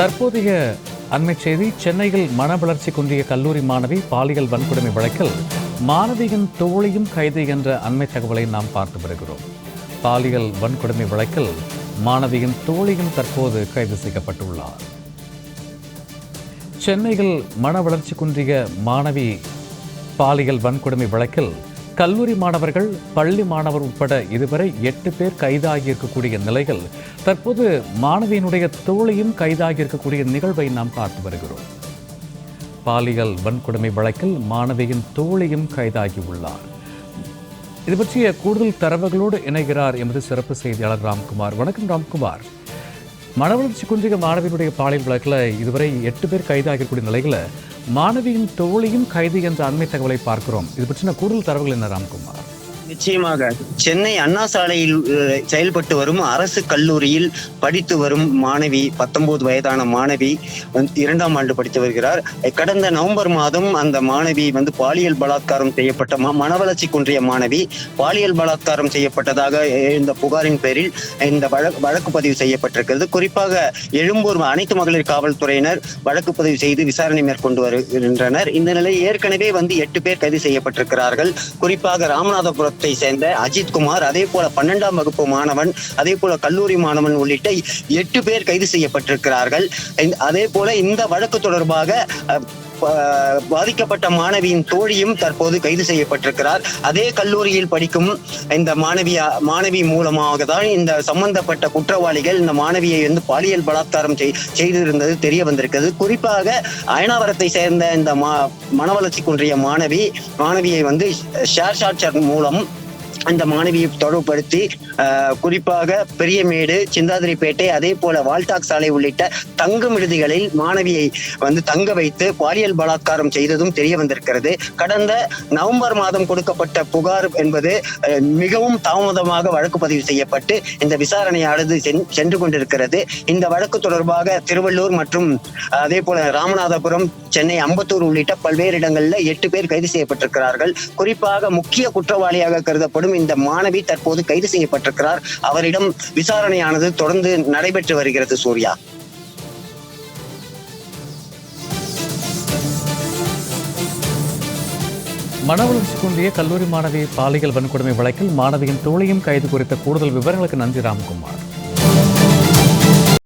தற்போதைய அண்மை செய்தி சென்னையில் மன வளர்ச்சி குன்றிய கல்லூரி மாணவி பாலியல் வன்கொடுமை வழக்கில் மாணவியின் தோழியும் கைது என்ற அண்மை தகவலை நாம் பார்த்து வருகிறோம். பாலியல் வன்கொடுமை வழக்கில் மாணவியின் தோழியும் தற்போது கைது செய்யப்பட்டுள்ளார். சென்னையில் மன வளர்ச்சி குன்றிய மாணவி பாலியல் வன்கொடுமை வழக்கில் கல்லூரி மாணவர்கள் பள்ளி மாணவர் உட்பட இதுவரை எட்டு பேர் கைதாகியிருக்கக்கூடிய நிலையில் தற்போது மாணவியினுடைய தோழியும் கைதாகியிருக்கக்கூடிய நிகழ்வை நாம் பார்த்து வருகிறோம். பாலியல் வன்கொடுமை வழக்கில் மாணவியின் தோழியும் கைதாகி உள்ளார் இது பற்றிய கூடுதல் தரவுகளோடு இணைகிறார் எமது சிறப்பு செய்தியாளர் ராம்குமார். வணக்கம் ராம்குமார். மனவளர்ச்சி குன்றிய மாணவியினுடைய பாலியல் வழக்கில் இதுவரை எட்டு பேர் கைதாகக்கூடிய நிலையில் மாணவியின் தோழியும் கைது என்ற அண்மை தகவலை பார்க்கிறோம். இது பற்றின கூடுதல் தரவுகள் என்ன ராம்குமார்? நிச்சயமாக சென்னை அண்ணா சாலையில் செயல்பட்டு வரும் அரசு கல்லூரியில் படித்து வரும் மாணவி பத்தொன்பது வயதான மாணவி இரண்டாம் ஆண்டு படித்து வருகிறார். கடந்த நவம்பர் மாதம் அந்த மாணவி வந்து பாலியல் பலாத்காரம் செய்யப்பட்ட மனவளர்ச்சி குன்றிய மாணவி பாலியல் பலாத்காரம் செய்யப்பட்டதாக எழுந்த புகாரின் பேரில் இந்த வழக்கு பதிவு செய்யப்பட்டிருக்கிறது. குறிப்பாக எழும்பூர் அனைத்து மகளிர் காவல்துறையினர் வழக்கு பதிவு செய்து விசாரணை மேற்கொண்டு வருகின்றனர். இந்த நிலையில் ஏற்கனவே வந்து எட்டு பேர் கைது செய்யப்பட்டிருக்கிறார்கள். குறிப்பாக ராமநாதபுரத்தை சேர்ந்த அஜித் குமார் அதே போல பன்னெண்டாம் வகுப்பு மாணவன் அதே போல கல்லூரி மாணவன் உள்ளிட்ட எட்டு பேர் கைது செய்யப்பட்டிருக்கிறார்கள். அதே போல இந்த வழக்கு தொடர்பாக அஹ், பாதிக்கப்பட்ட மாணவியின் தோழியும் தற்போது கைது செய்யப்பட்டிருக்கிறார். அதே கல்லூரியில் படிக்கும் இந்த மாணவியா மாணவி மூலமாக தான் இந்த சம்பந்தப்பட்ட குற்றவாளிகள் இந்த மாணவியை வந்து பாலியல் பலாத்காரம் செய்- செய்திருந்தது தெரிய வந்திருக்கிறது. குறிப்பாக அயனாவரத்தை சேர்ந்த இந்த மா மனவளர்ச்சி குன்றிய மாணவி மாணவியை வந்து ஷேர் ஷாட் மூலம் அந்த மாணவியை தொடர்புபடுத்தி குறிப்பாக பெரியமேடு சிந்தாதிரிப்பேட்டை அதே போல வால்டாக் சாலை உள்ளிட்ட தங்கும் விடுதிகளில் மாணவியை வந்து தங்க வைத்து பாலியல் பலாத்காரம் செய்ததும் தெரிய வந்திருக்கிறது. கடந்த நவம்பர் மாதம் கொடுக்கப்பட்ட புகார் என்பது அஹ், மிகவும் தாமதமாக வழக்கு பதிவு செய்யப்பட்டு இந்த விசாரணையானது சென்- சென்று கொண்டிருக்கிறது. இந்த வழக்கு தொடர்பாக திருவள்ளூர் மற்றும் அதே போல ராமநாதபுரம் சென்னை அம்பத்தூர் உள்ளிட்ட பல்வேறு இடங்களில் எட்டு பேர் கைது செய்யப்பட்டிருக்கிறார்கள். குறிப்பாக முக்கிய குற்றவாளியாக கருதப்படும் இந்த மாணவி தற்போது கைது செய்யப்பட்டிருக்கிறார். அவரிடம் விசாரணையானது தொடர்ந்து நடைபெற்று வருகிறது சூர்யா. மனவளர்ச்சி குன்றிய கல்லூரி மாணவி பாலியல் வன்கொடுமை வழக்கில் மாணவியின் தோழியும் கைது குறித்த கூடுதல் விவரங்களுக்கு நன்றி ராம்குமார்.